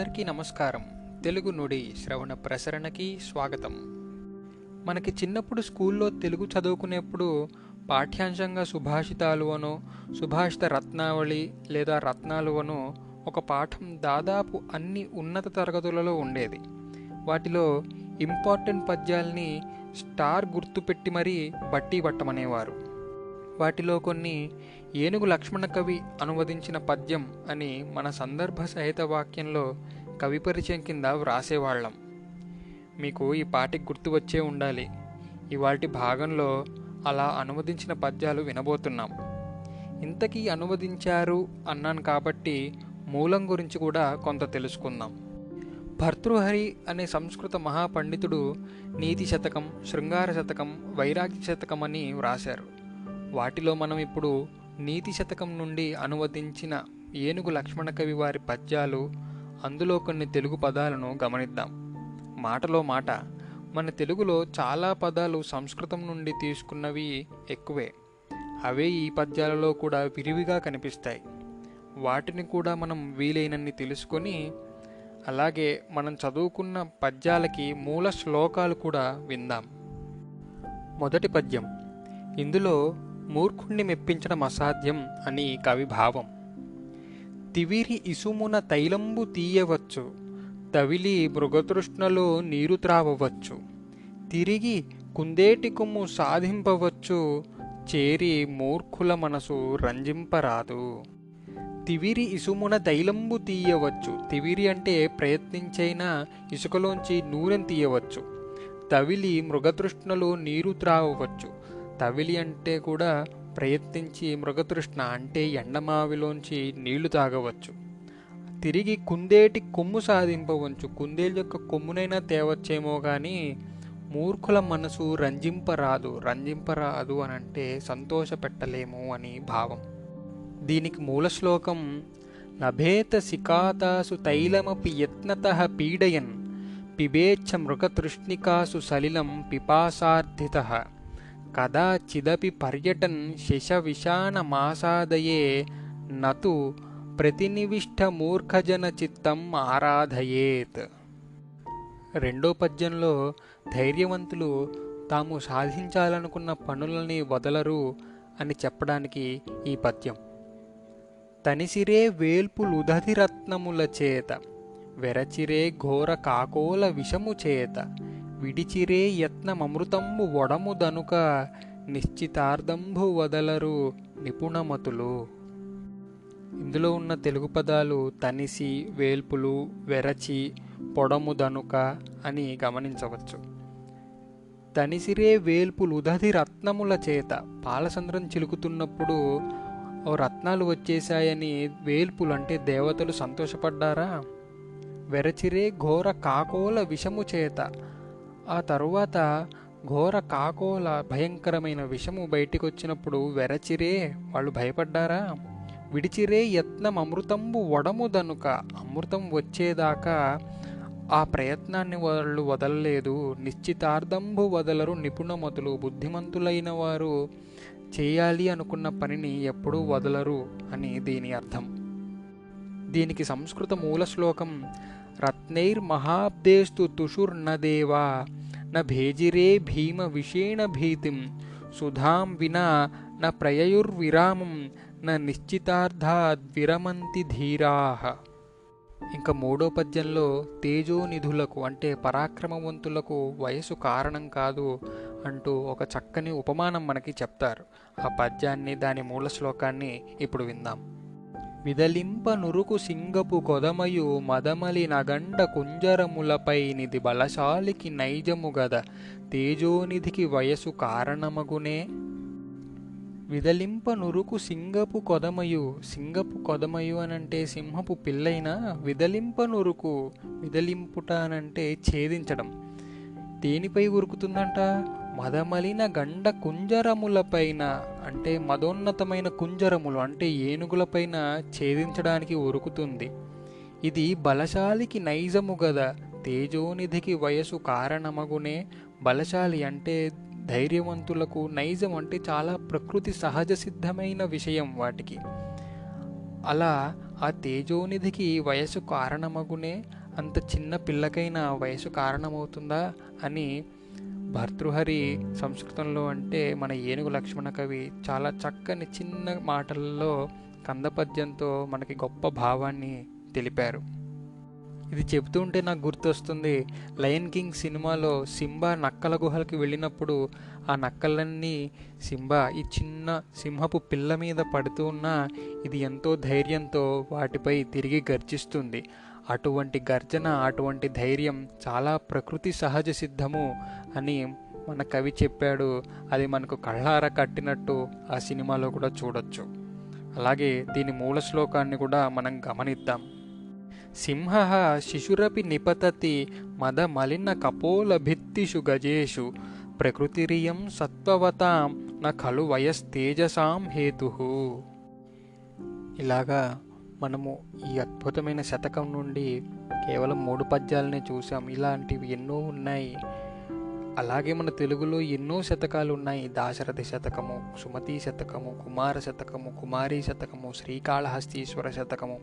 అందరికీ నమస్కారం. తెలుగు నుడి శ్రవణ ప్రసరణకి స్వాగతం. మనకి చిన్నప్పుడు స్కూల్లో తెలుగు చదువుకునేప్పుడు పాఠ్యాంశంగా సుభాషితాలు అనో సుభాషిత రత్నావళి లేదా రత్నాలు అనో ఒక పాఠం దాదాపు అన్ని ఉన్నత తరగతులలో ఉండేది. వాటిలో ఇంపార్టెంట్ పద్యాల్ని స్టార్ గుర్తుపెట్టి మరీ బట్టి పట్టమనేవారు. వాటిలో కొన్ని ఏనుగు లక్ష్మణ కవి అనువదించిన పద్యం అని మన సందర్భ సహిత వాక్యంలో కవి పరిచయం కింద వ్రాసేవాళ్ళం. మీకు ఈ పాటికి గుర్తు వచ్చే ఉండాలి. ఇవాటి భాగంలో అలా అనువదించిన పద్యాలు వినబోతున్నాం. ఇంతకీ అనువదించారు అన్నాను కాబట్టి మూలం గురించి కూడా కొంత తెలుసుకుందాం. భర్తృహరి అనే సంస్కృత మహాపండితుడు నీతి శతకం శృంగార శతకం వైరాగ్య శతకం అని వ్రాశారు. వాటిలో మనం ఇప్పుడు నీతి శతకం నుండి అనువదించిన ఏనుగు లక్ష్మణ కవి వారి పద్యాలు అందులో కొన్ని తెలుగు పదాలను గమనిద్దాం. మాటలో మాట మన తెలుగులో చాలా పదాలు సంస్కృతం నుండి తీసుకున్నవి ఎక్కువే. అవే ఈ పద్యాలలో కూడా విరివిగా కనిపిస్తాయి. వాటిని కూడా మనం వీలైనన్ని తెలుసుకొని అలాగే మనం చదువుకున్న పద్యాలకి మూల శ్లోకాలు కూడా విందాం. మొదటి పద్యం ఇందులో మూర్ఖుణ్ణి మెప్పించడం అసాధ్యం అని కవి భావం. తివిరి ఇసుమున తైలంబు తీయవచ్చు తవిలి మృగతృష్ణలో నీరు త్రావవచ్చు తిరిగి కుందేటి కొమ్ము సాధింపవచ్చు చేరి మూర్ఖుల మనసు రంజింపరాదు. తివిరి ఇసుమున తైలంబు తీయవచ్చు తివిరి అంటే ప్రయత్నించైనా ఇసుకలోంచి నూనెను తీయవచ్చు తవిలి మృగతృష్ణలో నీరు త్రావవచ్చు తవిలి అంటే కూడా ప్రయత్నించి మృగతృష్ణ అంటే ఎండమావిలోంచి నీళ్ళు తాగవచ్చు. తిరిగి కుందేటి కొమ్ము సాధింపవచ్చు. కుందేలు యొక్క కొమ్మునైనా తేవచ్చేమో కానీ మూర్ఖుల మనసు రంజింపరాదు. రంజింపరాదు అని అంటే సంతోషపెట్టలేము అని భావం. దీనికి మూల శ్లోకం లభేత సికాతాసు తైలమపి యత్నత పీడయన్ పిబేచ్ఛ మృగతృష్ణికాసు సలిలం పిపాసార్థిత. కదాచిదపి పర్యటన్ శశవిషాణమాసాదయే నతు ప్రతినివిష్ట మూర్ఖజన చిత్తం ఆరాధయేత్. రెండో పద్యంలో ధైర్యవంతులు తాము సాధించాలనుకున్న పనులని వదలరు అని చెప్పడానికి ఈ పద్యం. తనిసిరే వేల్పులుదధిరత్నముల చేత వెరచిరే ఘోర కాకోల విషము చేత విడిచిరే యత్నమమృతంబు వడము దనుక నిశ్చితార్థంబు వదలరు నిపుణమతులు. ఇందులో ఉన్న తెలుగు పదాలు తనిసి వేల్పులు వెరచి పొడము దనుక అని గమనించవచ్చు. తనిసిరే వేల్పులు ఉదధి రత్నముల చేత పాలచంద్రం చిలుకుతున్నప్పుడు ఓ రత్నాలు వచ్చేశాయని వేల్పులు అంటే దేవతలు సంతోషపడ్డారా? వెరచిరే ఘోర కాకోల విషము చేత ఆ తరువాత ఘోర కాకోల భయంకరమైన విషము బయటికి వచ్చినప్పుడు వెరచిరే వాళ్ళు భయపడ్డారా? విడిచిరే యత్నం అమృతంబు వడము దనుక అమృతం వచ్చేదాకా ఆ ప్రయత్నాన్ని వాళ్ళు వదలలేదు. నిశ్చితార్థంబు వదలరు నిపుణమతులు బుద్ధిమంతులైన వారు చేయాలి అనుకున్న పనిని ఎప్పుడూ వదలరు అని దీని అర్థం. దీనికి సంస్కృత మూల శ్లోకం రత్నైర్ మహాబ్దేస్తు తుషుర్నదేవా న భేజిరే భీమ విషేణ భీతిం సుధాం వినా న ప్రయయుర్విరామం న నిశ్చితార్థాద్ విరమంతి ధీరాహ ఇంకా మూడో పద్యంలో తేజోనిధులకు అంటే పరాక్రమవంతులకు వయసు కారణం కాదు అంటూ ఒక చక్కని ఉపమానం మనకి చెప్తారు. ఆ పద్యాన్ని దాని మూల శ్లోకాన్ని ఇప్పుడు విందాం. విదలింప నురుకు సింగపు కొదమయు మదమలి నగండ కుంజరములపై నిధి బలశాలికి నైజము గద తేజోనిధికి వయసు కారణమగునే. విదలింప నురుకు సింగపు కొదమయు సింగపు కొదమయు అనంటే సింహపు పిల్లైన విదలింప నురుకు విదలింపుట అనంటే ఛేదించడం. దేనిపై ఉరుకుతుందంట మదమలిన గండ కుంజరములపైన అంటే మదోన్నతమైన కుంజరములు అంటే ఏనుగులపైన ఛేదించడానికి ఉరుకుతుంది ఇది బలశాలికి నైజము గదా తేజోనిధికి వయసు కారణమగునే బలశాలి అంటే ధైర్యవంతులకు నైజం అంటే చాలా ప్రకృతి సహజ సిద్ధమైన విషయం వాటికి. అలా ఆ తేజోనిధికి వయసు కారణమగునే అంత చిన్న పిల్లకైనా వయసు కారణమవుతుందా అని భర్తృహరి సంస్కృతంలో అంటే మన ఏనుగు లక్ష్మణ కవి చాలా చక్కని చిన్న మాటల్లో కందపద్యంతో మనకి గొప్ప భావాన్ని తెలిపారు. ఇది చెబుతుంటే నాకు గుర్తొస్తుంది లయన్ కింగ్ సినిమాలో సింబా నక్కల గుహలకి వెళ్ళినప్పుడు ఆ నక్కలన్నీ సింబా ఈ చిన్న సింహపు పిల్ల మీద పడుతూ ఉన్నా ఇది ఎంతో ధైర్యంతో వాటిపై తిరిగి గర్జిస్తుంది. అటువంటి గర్జన అటువంటి ధైర్యం చాలా ప్రకృతి సహజ సిద్ధము అని మన కవి చెప్పాడు. అది మనకు కళ్ళార కట్టినట్టు ఆ సినిమాలో కూడా చూడొచ్చు. అలాగే దీని మూల శ్లోకాన్ని కూడా మనం గమనిద్దాం. సింహ శిశురపి నిపతతి మద మలిన కపోల భిత్తిషు గజేషు ప్రకృతిరియం సత్వవతాం న ఖలు వయస్తేజసాం హేతు. ఇలాగా మనము ఈ అద్భుతమైన శతకం నుండి కేవలం మూడు పద్యాలనే చూసాం ఇలాంటివి ఎన్నో ఉన్నాయి. అలాగే మన తెలుగులో ఎన్నో శతకాలు ఉన్నాయి. దాశరథి శతకము సుమతి శతకము కుమార శతకము కుమారి శతకము శ్రీకాళహస్తీశ్వర శతకము.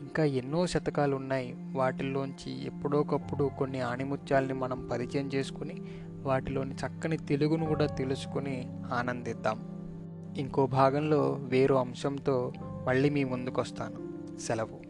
ఇంకా ఎన్నో శతకాలు ఉన్నాయి. వాటిల్లోంచి ఎప్పుడోకప్పుడు కొన్ని ఆణిముత్యాల్ని మనం పరిచయం చేసుకుని వాటిలోని చక్కని తెలుగును కూడా తెలుసుకుని ఆనందిద్దాం. ఇంకో భాగంలో వేరు అంశంతో మళ్ళీ మీ ముందుకు వస్తాను సెలవు.